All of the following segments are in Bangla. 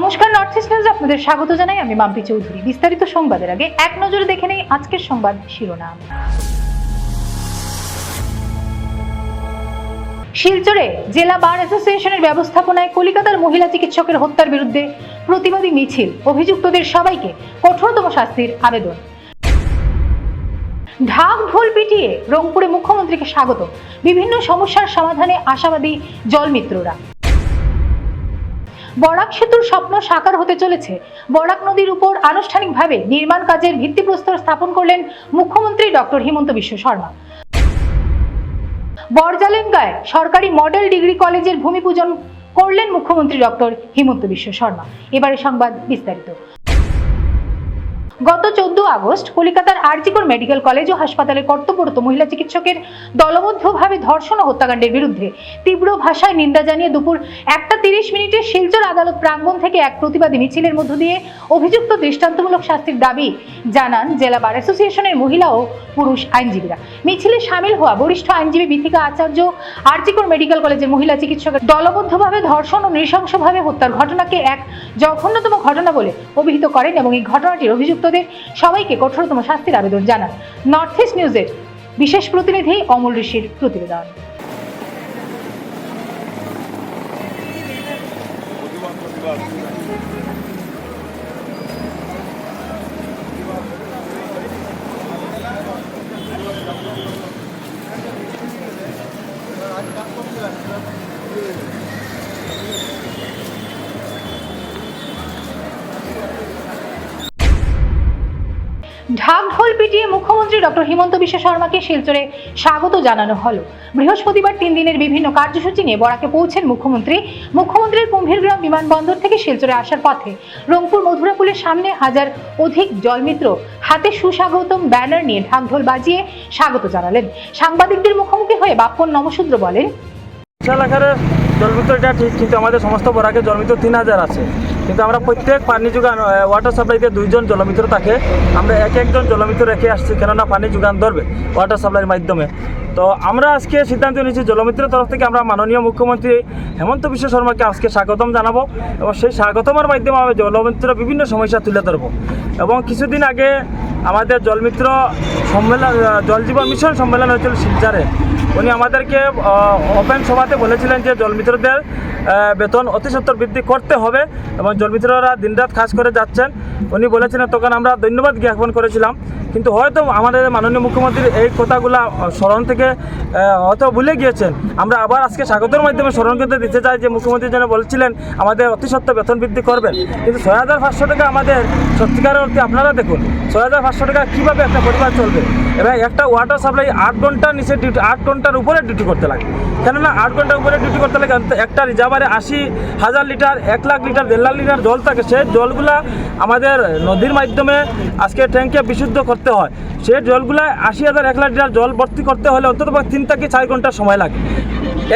নমস্কার নর্থ ইস্ট নিউজ আপনাদের স্বাগত জানাই। আমি মাম্পি চৌধুরী। বিস্তারিত সংবাদের আগে এক নজরে দেখে নেই আজকের সংবাদ শিরোনাম। শিলচরে জেলা বার অ্যাসোসিয়েশনের ব্যবস্থাপনায় কলিকাতার মহিলা চিকিৎসকের হত্যার বিরুদ্ধে প্রতিবাদী মিছিল। অভিযুক্তদের সবাইকে কঠোরতম শাস্তির আবেদন। ঢাক ঢোল পিটিয়ে রংপুরে মুখ্যমন্ত্রীকে স্বাগত। বিভিন্ন সমস্যার সমাধানে আশাবাদী জলমিত্ররা। বরাক সেতুর স্বপ্ন সাকার হতে চলেছে। বরাক নদীর উপর আনুষ্ঠানিকভাবে নির্মাণ কাজের ভিত্তিপ্রস্তর স্থাপন করলেন মুখ্যমন্ত্রী ডক্টর হিমন্ত বিশ্ব শর্মা। বরজালেঙ্গায় সরকারি মডেল ডিগ্রি কলেজের ভূমি পূজন করলেন মুখ্যমন্ত্রী ডক্টর হিমন্ত বিশ্ব শর্মা। এবারে সংবাদ বিস্তারিত। গত চোদ্দ আগস্ট কলকাতার আরজিকর মেডিকেল কলেজ ও হাসপাতালে কর্তব্যরত মহিলা চিকিৎসকের দলবদ্ধভাবে ধর্ষণ ও হত্যাকাণ্ডের বিরুদ্ধে তীব্র ভাষায় নিন্দা জানিয়ে দুপুর একটা তিরিশ মিনিটে শিলচর আদালত প্রাঙ্গণ থেকে এক প্রতিবাদী মিছিলের মধ্য দিয়ে অভিযুক্ত দৃষ্টান্তমূলক শাস্তির দাবি জানান জেলা বার অ্যাসোসিয়েশনের মহিলা ও পুরুষ আইনজীবীরা। মিছিলে সামিল হওয়া বরিষ্ঠ আইনজীবী বিথিকা আচার্য আরজিকর মেডিকেল কলেজের মহিলা চিকিৎসকের দলবদ্ধভাবে ধর্ষণ ও নৃশংসভাবে হত্যার ঘটনাকে এক জঘন্যতম ঘটনা বলে অভিহিত করেন এবং এই ঘটনাটির অভিযুক্তদের সবাইকে কঠোরতম শাস্তির আবেদন জানান। নর্থ ইস্ট নিউজের বিশেষ প্রতিনিধি অমল ঋষির প্রতিবেদন। ঢাক ঢোল পিটিয়ে মুখ্যমন্ত্রী ডক্টর হিমন্ত বিশ্ব শর্মাকে শিলচরে স্বাগত জানানো হলো। বৃহস্পতিবার তিন দিনের বিভিন্ন কার্যসূচি নিয়ে বরাকে পৌঁছেন মুখ্যমন্ত্রী। মুখ্যমন্ত্রীর কুম্ভীরগ্রাম বিমানবন্দর থেকে শিলচরে আসার পথে রংপুর মধুরাপুলের সামনে হাজার অধিক জলমিত্র হাতে সুস্বাগতম ব্যানার নিয়ে ঢাক ঢোল বাজিয়ে স্বাগত জানালেন। সাংবাদিকদের মুখোমুখি হয়ে বাপ্পন নমশূদ্র বলেন জলমিত্র ঠিক, কিন্তু আমাদের সমস্ত বরাকে জলমিত্র তিন হাজার আছে। কিন্তু আমরা প্রত্যেক পানি যোগান ওয়াটার সাপ্লাইতে দুইজন জলমিত্র থাকে। আমরা এক একজন জলমিত্র রেখে আসছি, কেননা পানি যোগান ধরবে ওয়াটার সাপ্লাইয়ের মাধ্যমে। তো আমরা আজকে সিদ্ধান্ত নিয়েছি, জলমিত্রের তরফ থেকে আমরা মাননীয় মুখ্যমন্ত্রী হেমন্ত বিশ্ব শর্মাকে আজকে স্বাগতম জানাব এবং সেই স্বাগতমের মাধ্যমে আমরা জলমিত্র বিভিন্ন সমস্যা তুলে ধরবো। এবং কিছুদিন আগে আমাদের জলমিত্র সম্মেলন জল জীবন মিশন সম্মেলন হয়েছিল শিলচারে। উনি আমাদেরকে ওপেন সভাতে বলেছিলেন যে জলমিত্রদের বেতন অতি সত্তর বৃদ্ধি করতে হবে এবং জলমিত্ররা দিনরাত কাজ করে যাচ্ছেন। উনি বলেছিলেন, তখন আমরা ধন্যবাদ জ্ঞাপন করেছিলাম। কিন্তু হয়তো আমাদের মাননীয় মুখ্যমন্ত্রীর এই কথাগুলা স্মরণ থেকে হয়তো ভুলে গিয়েছেন। আমরা আবার আজকে স্বাগতের মাধ্যমে স্মরণ করতে দিতে চাই যে মুখ্যমন্ত্রী যেন বলছিলেন, আমাদের অতি সত্ত্বর বেতন বৃদ্ধি করবেন। কিন্তু ছয় হাজার পাঁচশো টাকা আমাদের সত্যিকারের অর্থে আপনারা দেখুন, ছয় হাজার পাঁচশো টাকা কীভাবে একটা পরিবার চলবে? এবার একটা ওয়াটার সাপ্লাই আট ঘণ্টার নিচে ডিউটি আট ঘণ্টার উপরে ডিউটি করতে লাগে। কেননা আট ঘণ্টার উপরে ডিউটি করতে লাগে একটা রিজার্ভারে আশি হাজার লিটার এক লাখ লিটার দেড় লাখ লিটার জল থাকে। সেই জলগুলা আমাদের নদীর মাধ্যমে আজকে ট্যাঙ্কে বিশুদ্ধ করতে হয়। সেই জলগুলা আশি হাজার, এক লাখ লিটার জল ভর্তি করতে হলে অন্তত তিন থেকে চার ঘণ্টা সময় লাগে।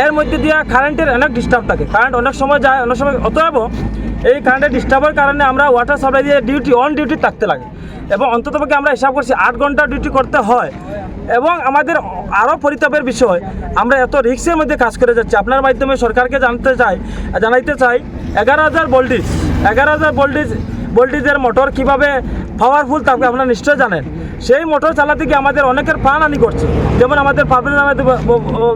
এর মধ্যে দিয়ে কারেন্টের অনেক ডিস্টার্ব থাকে। কারেন্ট অনেক সময় যায়, অনেক সময় অতএব এই কারেন্টের ডিস্টার্বের কারণে আমরা ওয়াটার সাপ্লাই দিয়ে ডিউটি অন ডিউটি থাকতে লাগে। এবং অন্ততপক্ষে আমরা হিসাব করছি আট ঘণ্টা ডিউটি করতে হয়। এবং আমাদের আরও পরিতাপের বিষয়, আমরা এত রিক্সের মধ্যে কাজ করে যাচ্ছি। আপনার মাধ্যমে সরকারকে জানতে চাই, জানাইতে চাই, এগারো হাজার ভোল্টেজ এগারো হাজার ভোল্টেজ ভোল্টেজের মোটর কীভাবে পাওয়ারফুল তাকে আপনারা নিশ্চয় জানেন। সেই মোটর চালাতে গিয়ে আমাদের অনেকের প্রাণহানি করছে। যেমন আমাদের পাবলিক নামে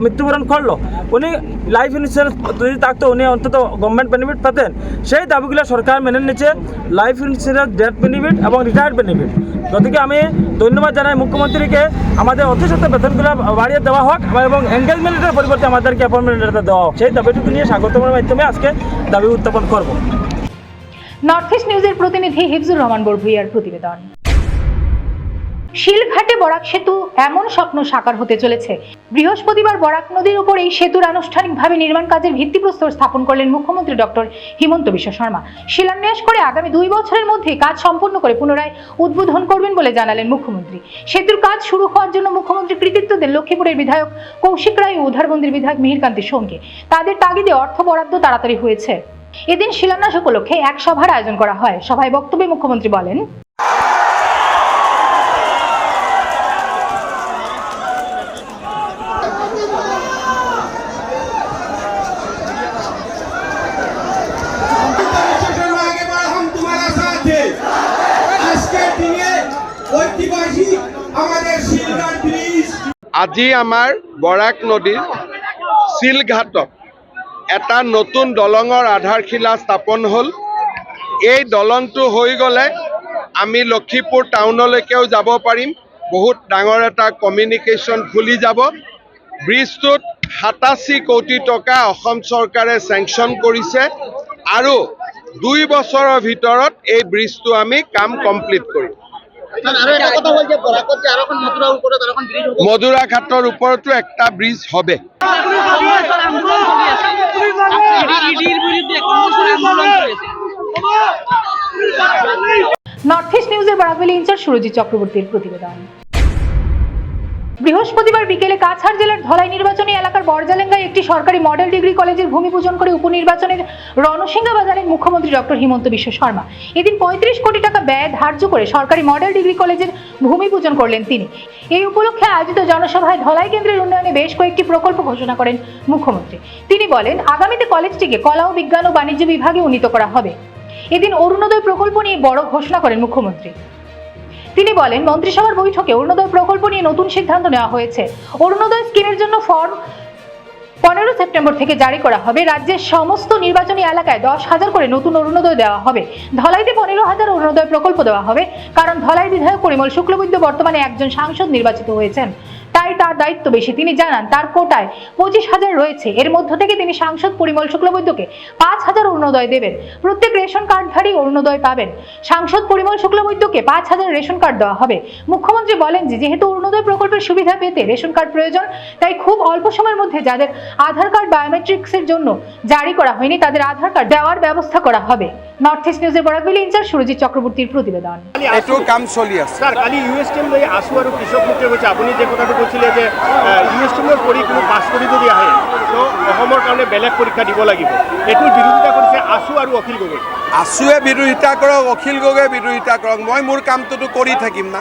মৃত্যুবরণ করল। উনি লাইফ ইন্স্যুরেন্স যদি থাকতো, উনি অন্তত গভর্নমেন্ট বেনিফিট পেতেন। সেই দাবিগুলো সরকার মেনে নিচ্ছে লাইফ ইন্স্যুরেন্স ডেথ বেনিফিট এবং রিটায়ার্ড বেনিফিট গতিকে আমি ধন্যবাদ জানাই মুখ্যমন্ত্রীকে। আমাদের অতি সত্ত্বর বেতনগুলো বাড়িয়ে দেওয়া হোক এবং এঙ্গেজমেন্টের পরিবর্তে আমাদেরকে অ্যাপয়েন্টমেন্ট লেটার দেওয়া হোক। সেই দাবিটুকু নিয়ে স্বাগতমের মাধ্যমে আজকে দাবি উত্থাপন করব। নর্থ ইস্ট নিউজের প্রতিনিধি হিফজুর রহমান বড়ভুইয়ার প্রতিবেদন। শিলঘাটে বরাক সেতু এমন স্বপ্ন সাকার হতে চলেছে। বৃহস্পতিবার বরাক নদীর উপর এই সেতুর আনুষ্ঠানিকভাবে নির্মাণ কাজের ভিত্তিপ্রস্তর স্থাপন করলেন মুখ্যমন্ত্রী ডক্টর হিমন্ত বিশ্ব শর্মা। শিলান্যাস করে আগামী দুই বছরের মধ্যে কাজ সম্পন্ন করে পুনরায় উদ্বোধন করবেন বলে জানালেন মুখ্যমন্ত্রী। সেতুর কাজ শুরু হওয়ার জন্য মুখ্যমন্ত্রী কৃতিত্ব দেন লক্ষ্মীপুরের বিধায়ক কৌশিক রায় ও উধারবন্দির বিধায়ক মিহিরকান্তি সোমকে তাদের তাগিদে অর্থ বরাদ্দ তাড়াতাড়ি হয়েছে। এদিন শিলান্যাস উপলক্ষে এক সভার আয়োজন করা হয়। সভায় বক্তব্যে মুখ্যমন্ত্রী বলেন আজি আমাৰ বৰাক নদীৰ শিলঘাটত এটা নতুন দলঙৰ আধাৰশিলা স্থাপন হ'ল। এই দলংটো হৈ গ'লে আমি লখিমপুৰ টাউনলৈকেও যাব পাৰিম। বহুত ডাঙৰ এটা কমিউনিকেশ্যন খুলি যাব। ব্ৰিজটোত সাতাশী কোটি টকা অসম চৰকাৰে চেংচন কৰিছে আৰু দুই বছৰৰ ভিতৰত এই ব্ৰিজটো আমি কাম কমপ্লিট কৰিম। ব্রিজ হবে ঘাটৰ ওপৰতো একটা ব্ৰিজ হবে। নর্থ ইস্ট নিউজের বরাকভ্যালি ইনচার্জ সুরজিৎ চক্রবর্তীর প্রতিবেদন। বৃহস্পতিবার বিকেলে কাছাড় জেলার ধলাই নির্বাচনী এলাকার বরজালেঙ্গায় একটি সরকারি মডেল ডিগ্রি কলেজের ভূমি পূজন করে উপনির্বাচনের রণসিংহা বাজারের মুখ্যমন্ত্রী ডক্টর হিমন্ত বিশ্ব শর্মা। এদিন পঁয়ত্রিশ কোটি টাকা ব্যয় ধার্য করে সরকারি মডেল ডিগ্রি কলেজের ভূমি পূজন করলেন তিনি। এই উপলক্ষে আয়োজিত জনসভায় ধলাই কেন্দ্রের উন্নয়নে বেশ কয়েকটি প্রকল্প ঘোষণা করেন মুখ্যমন্ত্রী। তিনি বলেন, আগামীতে কলেজটিকে কলা ও বিজ্ঞান ও বাণিজ্য বিভাগে উন্নীত করা হবে। এদিন অরুণোদয় প্রকল্প নিয়ে বড় ঘোষণা করেন মুখ্যমন্ত্রী। তিনি বলেন, মন্ত্রিসভার বৈঠকে অরুণোদয় প্রকল্প নিয়ে নতুন সিদ্ধান্ত নেওয়া হয়েছে। অরুণোদয় স্কিমের জন্য ফর্ম পনেরো সেপ্টেম্বর থেকে জারি করা হবে। রাজ্যের সমস্ত নির্বাচনী এলাকায় দশ হাজার করে নতুন অরুণোদয় দেওয়া হবে। ধলাইতে পনেরো হাজার অরুণোদয় প্রকল্প দেওয়া হবে। কারণ ধলাই বিধায়ক পরিমল শুক্লবৈদ্য বর্তমানে একজন সাংসদ নির্বাচিত হয়েছেন। তাই তার দায়িত্ব বেশি। তিনি জানান তার কোটায় পঁচিশ হাজার রয়েছে। এর মধ্য থেকে তিনি সাংসদ পরিমল শুক্লবৈদ্যকে পাঁচ হাজার অরুণোদয় দেবেন। প্রত্যেক রেশন কার্ডধারী অরুণোদয় পাবেন। সাংসদ পরিমল শুক্লবৈদ্যকে পাঁচ হাজার রেশন কার্ড দেওয়া হবে। মুখ্যমন্ত্রী বলেন যে যেহেতু অরুণোদয় প্রকল্পের সুবিধা পেতে রেশন কার্ড প্রয়োজন তাই খুব অল্প সময়ের মধ্যে যাদের আধার কার্ড বায়োমেট্রিক্সের জন্য জারি করা হয়নি তাদের আধার কার্ড দেওয়ার ব্যবস্থা করা হবে। নর্থ ইস্ট নিউজের বরাকবিলি ইনচার্জ সুরজিৎ চক্রবর্তীর প্রতিবেদন। কাম চলি আছে স্যার কালি লৈ আছো আৰু কৃষক কৈছে আপুনি যে কথাটো কৈছিলে যে ইউ এছ কোনো পাছ কৰি যদি আহে তো অসমৰ কাৰণে বেলেগ পৰীক্ষা দিব লাগিব। এইটোৰ বিৰোধিতা কৰিছে আছো আৰু অখিল গগৈ। আছুৱে বিৰোধিতা কৰক অখিল গগৈয়ে বিৰোধিতা কৰক। মই মোৰ কামটোতো কৰি থাকিম না।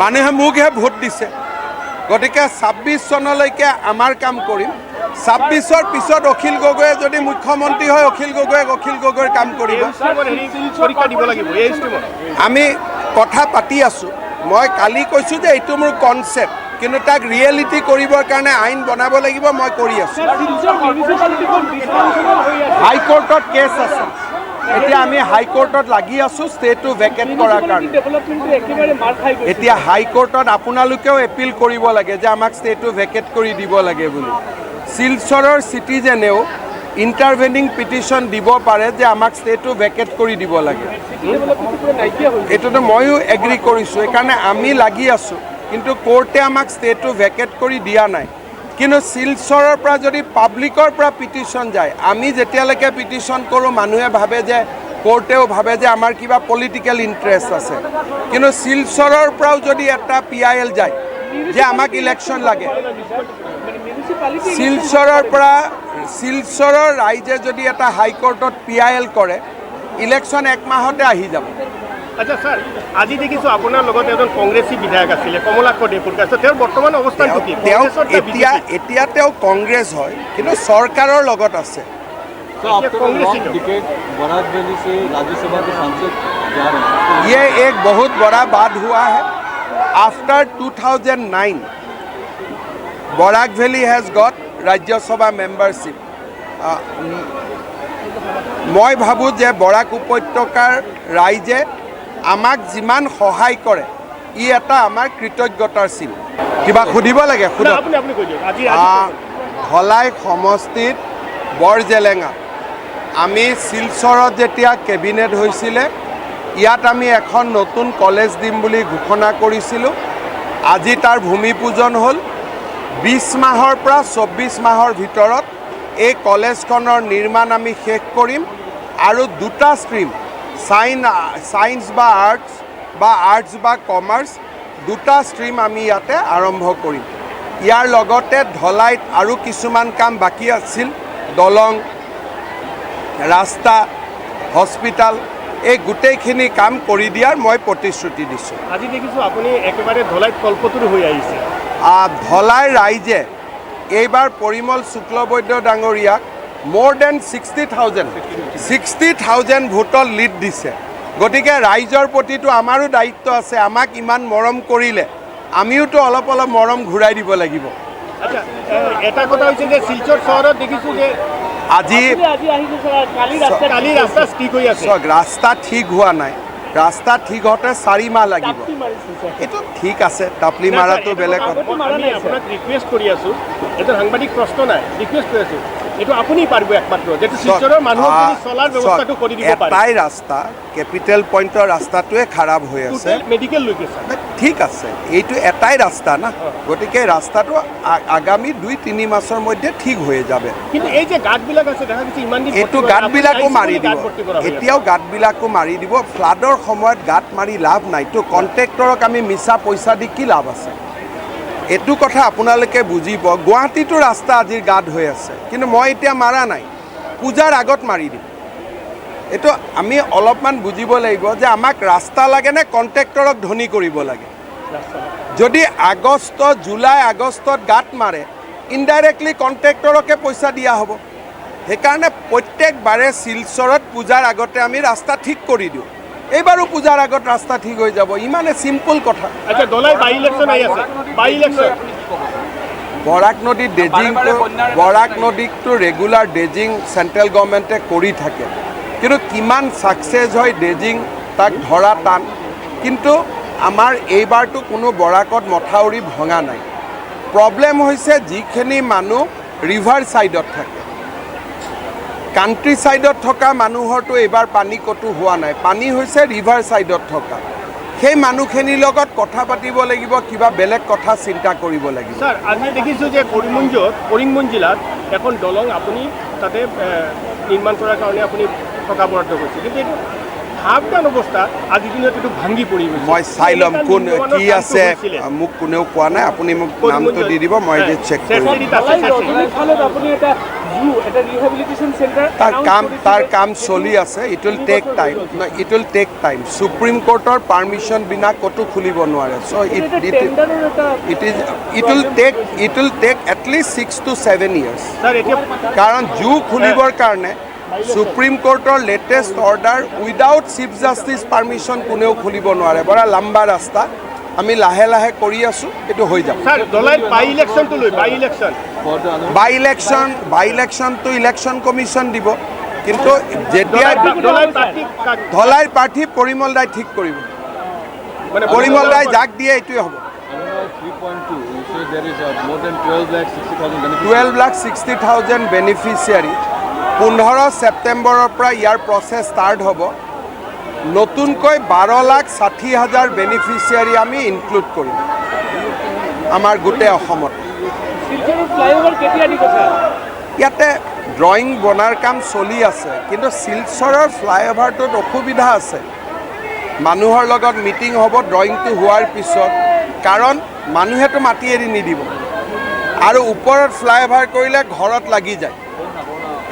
মানুহে মোকহে ভোট দিছে। গতিকে ছাব্বিছ চনলৈকে আমাৰ কাম কৰিম। ছাব্বিছৰ পিছত অখিল গগৈয়ে যদি মুখ্যমন্ত্ৰী হয় অখিল গগৈয়ে অখিল গগৈৰ কাম কৰিব। আমি কথা পাতি আছোঁ। মই কালি কৈছোঁ যে এইটো মোৰ কনচেপ্ট কিন্তু তাক ৰিয়েলিটি কৰিবৰ কাৰণে আইন বনাব লাগিব, মই কৰি আছোঁ। হাইকোৰ্টত কেছ আছে। এতিয়া আমি হাইকোৰ্টত লাগি আছোঁ, ষ্টেটো ভেকেট কৰাৰ কাৰণে। এতিয়া হাইকোৰ্টত আপোনালোকেও এপিল কৰিব লাগে যে আমাক ষ্টেটো ভেকেট কৰি দিব লাগে বুলি। শিলচৰৰ চিটিজেনেও ইণ্টাৰভেনিং পিটিশ্যন দিব পাৰে যে আমাক ষ্টেটো ভেকেট কৰি দিব লাগে। এইটোতো ময়ো এগ্ৰী কৰিছোঁ সেইকাৰণে আমি লাগি আছোঁ। কিন্তু কোৰ্টে আমাক ষ্টেটো ভেকেট কৰি দিয়া নাই। কিন্তু শিলচৰৰ পৰা যদি পাব্লিকৰ পৰা পিটিশ্যন যায়, আমি যেতিয়ালৈকে পিটিশ্যন কৰোঁ, মানুহে ভাবে যে কোৰ্টেও ভাবে যে আমাৰ কিবা পলিটিকেল ইণ্টাৰেষ্ট আছে। কিন্তু শিলচৰৰ পৰাও যদি এটা পি আই এল যায়, যে আমাক ইলেকশ্যন লাগে, শিলচৰৰ পৰা শিলচৰৰ ৰাইজে যদি এটা হাইকোৰ্টত পি আই এল কৰে ইলেকশ্যন এক মাহতে আহি যাব আচ্ছা ছাৰ আজি দেখিছোঁ আপোনাৰ লগত এজন কংগ্ৰেছী বিধায়ক আছিলে কমলাক্ষ ডেপুৰকাৰ তেওঁৰ বৰ্তমান অৱস্থানটো কি তেওঁ কংগ্ৰেছত নে এতিয়া BJP? এতিয়া তেওঁ কংগ্ৰেছ হয় কিন্তু চৰকাৰৰ লগত আছে तो आप तो कांग्रेसी लॉन्ग लोग। डिकेट बरात वैली से राज्यसभा के सांसद जा रहे हैं ये एक बहुत बड़ा बात हुआ है after 2009 Barak valley has got Rajya Sabha membership মই ভাবোঁ যে বৰাক উপত্যকাৰ ৰাইজে আমাক যিমান সহায় কৰে ই এটা আমাৰ কৃতজ্ঞতাৰ চিন। কিবা সুধিব লাগে? ধলাই সমষ্টিত বৰজেলেঙা। আমি শিলচৰত যেতিয়া কেবিনেট হৈছিলে ইয়াত আমি এখন নতুন কলেজ দিম বুলি ঘোষণা কৰিছিলোঁ। আজি তাৰ ভূমি পূজন হ'ল বিছ মাহৰ পৰা চৌব্বিছ মাহৰ ভিতৰত এই কলেজখনৰ নিৰ্মাণ আমি শেষ কৰিম আৰু দুটা ষ্ট্ৰীম চাইন ছায়েন্স বা আৰ্টছ বা আৰ্টছ বা কমাৰ্চ দুটা ষ্ট্ৰীম আমি ইয়াতে আৰম্ভ কৰিম। ইয়াৰ লগতে ধলাইত আৰু কিছুমান কাম বাকী আছিল। দলং ৰাস্তা হস্পিটাল এই গোটেইখিনি কাম কৰি দিয়াৰ মই প্ৰতিশ্ৰুতি দিছোঁ। আজি দেখিছোঁ আপুনি একেবাৰে ধলাইত কল্পতৰু হৈ আহিছে। আহ, ধলাই ৰাইজে এইবাৰ পৰিমল শুক্লবৈদ্য ডাঙৰীয়াক মোৰ then sixty thousand sixty thousand ভোটত লিড দিছে। গতিকে ৰাইজৰ প্ৰতিটো আমাৰো দায়িত্ব আছে আমাক ইমান মৰম কৰিলে আমিওতো অলপ অলপ মৰম ঘূৰাই দিব লাগিব। আচ্ছা এটা কথা হৈছে যে শিলচৰ চহৰত দেখিছোঁ যে আজি ৰাস্তা ঠিক হোৱা নাই। ৰাস্তা ঠিক হওঁতে চাৰি মাহ লাগিব। এইটো ঠিক আছে টাপলি মাৰাটো বেলেগ কথা আপোনাক ৰিকুৱেষ্ট কৰি আছোঁ। এইটো সাংবাদিক প্ৰশ্ন নাই ৰিকুৱেষ্ট কৰি আছোঁ। এইটো আপুনি পাৰিব একমাত্ৰ। যিহেতু শিলচৰৰ মানুহক চলাৰ ব্যৱস্থাটো কৰি দিব পাৰে। এটাই ৰাস্তা কেপিটেল পইণ্টৰ ৰাস্তাটোৱে খাৰাপ হৈ আছে। মেডিকেল লোকেশ্যন ঠিক আছে এইটো এটাই ৰাস্তা না। গতিকে ৰাস্তাটো আগামী দুই তিনি মাহৰ মধ্যে ঠিক হৈ যাব। কিন্তু এই যে গাঁতবিলাক আছে দেখা গৈছে ইমান এইটো গাঁতবিলাকো মাৰি দিব। এতিয়াও গাঁতবিলাকো মাৰি দিব। ফ্লাডৰ সময়ত গাঁত মাৰি লাভ নাই। তো কণ্ট্ৰেক্টৰক আমি মিছা পইচা দি কি লাভ আছে? এইটো কথা আপোনালোকে বুজিব গুৱাহাটীতো ৰাস্তা আজিৰ গাঁত হৈ আছে। কিন্তু মই এতিয়া মাৰা নাই। পূজাৰ আগত মাৰি দিম। এইটো আমি অলপমান বুজিব লাগিব যে আমাক ৰাস্তা লাগে নে কণ্ট্ৰেক্টৰক ধনী কৰিব লাগে। যদি আগষ্ট, জুলাই আগষ্টত গাঁত মাৰে ইনডাইৰেক্টলি কণ্ট্ৰেক্টৰকে পইচা দিয়া হ'ব। সেইকাৰণে প্ৰত্যেকবাৰে শিলচৰত পূজাৰ আগতে আমি ৰাস্তা ঠিক কৰি দিওঁ। এইবাৰো পূজাৰ আগত ৰাস্তা ঠিক হৈ যাব। ইমানে চিম্পুল কথা। আচ্ছা দলাই বাই ইলেকশ্যন আহি আছে। বাই ইলেকশ্যন বৰাক নদীত ড্ৰেজিংটো বৰাক নদীকটো ৰেগুলাৰ ড্ৰেজিং চেণ্ট্ৰেল গভৰ্ণমেণ্টে কৰি থাকে। কিন্তু কিমান ছাকচেছ হয় ড্ৰেজিং তাক ধৰা টান। কিন্তু আমাৰ এইবাৰতো কোনো বৰাকত মথাউৰি ভঙা নাই। প্ৰব্লেম হৈছে যিখিনি মানুহ ৰিভাৰ ছাইডত থাকে। কাণ্ট্ৰি ছাইডত থকা মানুহৰতো এইবাৰ পানী ক'তো হোৱা নাই পানী হৈছে ৰিভাৰ ছাইডত থকা সেই মানুহখিনিৰ লগত কথা পাতিব লাগিব কিবা বেলেগ কথা চিন্তা কৰিব লাগিব ছাৰ আজি দেখিছোঁ যে কৰিমগঞ্জত কৰিমগঞ্জ জিলাত এখন দলং আপুনি তাতে নিৰ্মাণ কৰাৰ কাৰণে আপুনি টকা বরাদ্দ কৰিছে কিন্তু এইটো হাফ অৱস্থা আজিৰ দিনত এইটো ভাঙি পৰি গৈছে মই চাই ল'ম কোন কি আছে মোক কোনেও কোৱা নাই আপুনি মোক নামটো দি দিব মই চেক কৰিম তাৰ কাম তাৰ কাম চলি আছে। It will take time it will take time supreme কোৰ্টৰ permission বিনা ক'তো খুলিব নোৱাৰে। So' it it it is it will take it will take at least six to seven years কাৰণ জু খুলিবৰ কাৰণে supreme কোৰ্টৰ latest order without chief justice permission কোনেও খুলিব নোৱাৰে। বৰা লাম্বা ৰাস্তা। আমি লাহে লাহে কৰি আছোঁ এইটো হৈ যাব। By election by election by ইলেকশ্যনটো ইলেকশ্যন কমিশ্যন দিব কিন্তু যেতিয়া ধলাইৰ প্ৰাৰ্থী পৰিমল ৰায় ঠিক কৰিব। মানে পৰিমল ৰায় যাক দিয়ে এইটোৱে হ'ব। another 3.2, you say there is more than 12 lakh 60,000 beneficiaries. Twelve lakh sixty thousand beneficiary পোন্ধৰ ছেপ্টেম্বৰৰ পৰা ইয়াৰ প্ৰচেছ ষ্টাৰ্ট হ'ব। নতুনকৈ বাৰ লাখ ষাঠি হাজাৰ বেনিফিচিয়াৰী আমি ইনক্লুড কৰিম। আমাৰ গোটেই অসমত। ইয়াতে ড্ৰয়িং বনাৰ কাম চলি আছে কিন্তু শিলচৰৰ ফ্লাইঅভাৰটোত অসুবিধা আছে। মানুহৰ লগত মিটিং হ'ব ড্ৰয়িংটো হোৱাৰ পিছত কাৰণ মানুহেতো মাটি এৰি নিদিব। আৰু ওপৰত ফ্লাইঅভাৰ কৰিলে ঘৰত লাগি যায়।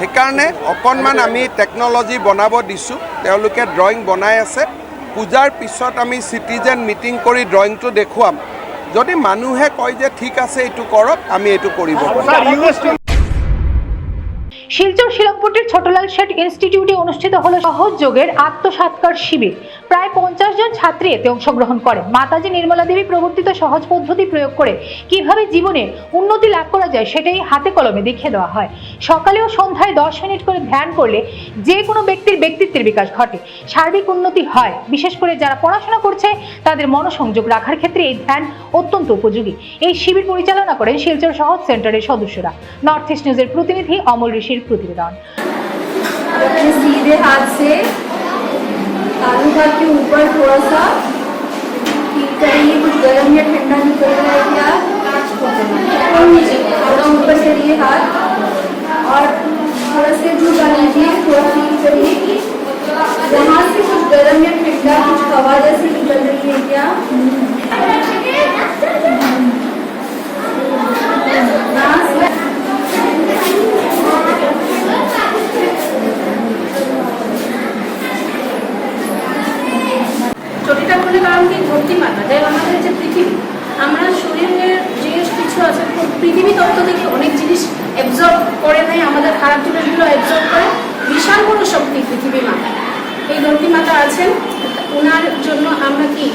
সেইকাৰণে অকণমান আমি টেকন'লজি বনাব দিছোঁ তেওঁলোকে ড্ৰয়িং বনাই আছে। পূজাৰ পিছত আমি চিটিজেন মিটিং কৰি ড্ৰয়িংটো দেখুৱাম। যদি মানুহে কয় যে ঠিক আছে এইটো কৰক আমি এইটো কৰিব পাৰিম। শিলচর শিলংপুটির ছোটলাল শেঠ ইনস্টিটিউটে অনুষ্ঠিত হলো সহযোগের আত্মসাৎকার শিবির। প্রায় পঞ্চাশ জন ছাত্রী এতে অংশগ্রহণ করে মাতাজি নির্মলা দেবী প্রবর্তিত সহজ পদ্ধতি প্রয়োগ করে কিভাবে জীবনে উন্নতি লাভ করা যায় সেটাই হাতে কলমে দেখিয়ে দেওয়া হয় সকালে ও সন্ধ্যায় দশ মিনিট করে ধ্যান করলে যে কোনো ব্যক্তির ব্যক্তিত্বের বিকাশ ঘটে সার্বিক উন্নতি হয় বিশেষ করে যারা পড়াশোনা করছে তাদের মনোসংযোগ রাখার ক্ষেত্রে এই ধ্যান অত্যন্ত উপযোগী এই শিবির পরিচালনা করেন শিলচর সহজ সেন্টারের সদস্যরা নর্থ ইস্ট নিউজের প্রতিনিধি অমল ঋষির প্রতিবেদন अपने सीधे हाथ से तालू भाग के ऊपर थोड़ा सा फील करेंगे कुछ गर्म या ठंडा निकल रहा है क्या? थोड़ा ऊपर करिए हाथ। और थोड़ा से झुका लीजिए, थोड़ा फील करिए। कि यहाँ से कुछ गर्म या ठंडा कुछ हवा जैसी निकल रही है क्या? नाक से চটিটা বলে কারণ কি? ধরতিমাতা যে আমাদের যে পৃথিবী, আমরা শরীরের যে কিছু আছে পৃথিবী তত্ত্ব থেকে অনেক জিনিস অ্যাবজর্ব করে নেয় আমাদের খারাপ জিনিসগুলো অ্যাবজর্ব করে। বিশাল বড় শক্তি পৃথিবী মাতা এই ধরতিমাতা আছেন। ওনার জন্য আমরা কি?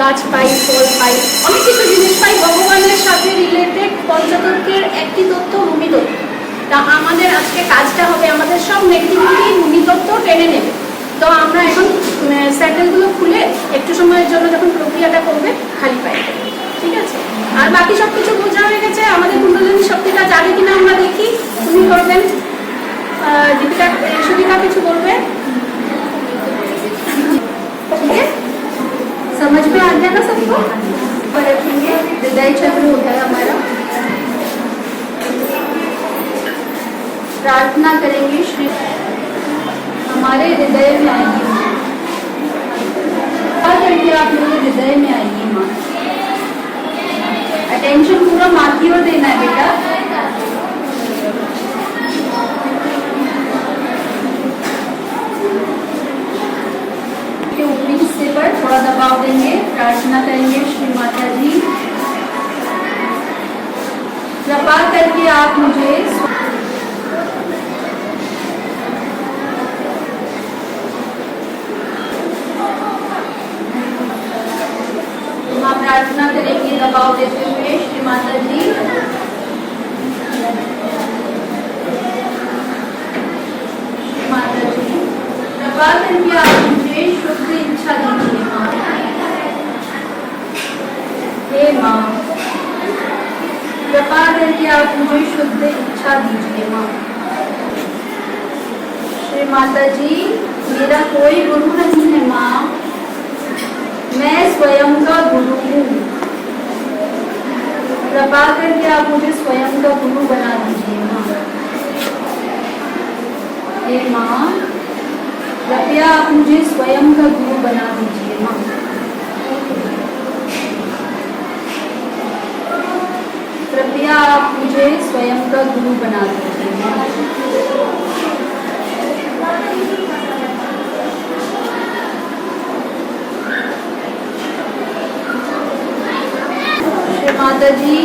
গাছ পাই, ফল পাই, অনেক কিছু জিনিস পাই। ভগবানের সাথে রিলেটেড পঞ্চতত্ত্বের একটি তথ্য ভূমি তত্ত্ব তা আমাদের আজকে কাজটা হবে আমাদের সব নেগেটিভিটি ভূমি তত্ত্ব টেনে নেবে। তো আমরা এখন স্যান্ডেলগুলো খুলে একটু সময়ের জন্য যখন প্রক্রিয়াটা করবে, খালি পাই ঠিক আছে? আর বাকি সব কিছু বোঝা হয়ে গেছে। আমাদের কুণ্ডলিনী শক্তিটা যাবে কিনা আমরা দেখি। তুমি করবেন? দীপিকা সুবিধা কিছু বলবে? आप मुझे इच्छा दीजिए माँ। श्री माता जी मेरा कोई गुरु नहीं है, माँ। मैं स्वयं का गुरु हूँ। कृपा करके आप मुझे स्वयं का गुरु बना दीजिए, माँ। माँ, कृपया आप मुझे स्वयं का गुरु बना दीजिए, माँ। कृपया आप मुझे स्वयं का गुरु बना दीजिए माँ श्री माता जी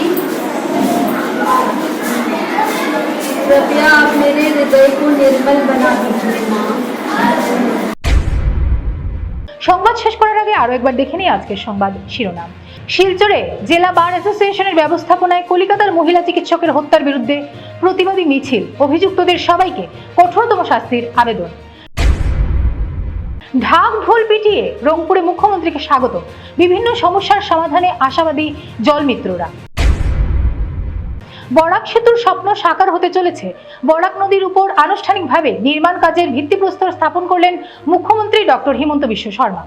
कृपया आप मेरे हृदय को निर्मल बना दीजिए माँ সংবাদ শেষ করার আগে আরো একবার দেখে নিই আজকের সংবাদ শিরোনাম শিলচরে জেলা বার অ্যাসোসিয়েশনের ব্যবস্থাপনায় কলিকাতার মহিলা চিকিৎসকের হত্যার বিরুদ্ধে প্রতিবাদী মিছিল। অভিযুক্তদের সবাইকে কঠোরতম শাস্তির আবেদন। ঢাক ঢোল পিটিয়ে রংপুরে মুখ্যমন্ত্রীকে স্বাগত। বিভিন্ন সমস্যার সমাধানে আশাবাদী জলমিত্ররা। বরাক সেতুর স্বপ্ন সাকার হতে চলেছে। বরাক নদীর উপর আনুষ্ঠানিকভাবে নির্মাণ কাজের ভিত্তিপ্রস্তর স্থাপন করলেন মুখ্যমন্ত্রী ডক্টর হিমন্ত বিশ্ব শর্মা।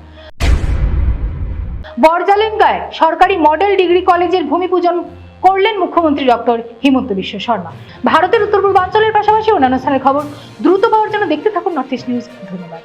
বরজালেঙ্গায় সরকারি মডেল ডিগ্রি কলেজের ভূমি পূজন করলেন মুখ্যমন্ত্রী ডক্টর হিমন্ত বিশ্ব শর্মা। ভারতের উত্তর পূর্বাঞ্চলের পাশাপাশি অন্যান্য স্থানের খবর দ্রুত পাওয়ার জন্য দেখতে থাকুন নর্থ ইস্ট নিউজ ধন্যবাদ।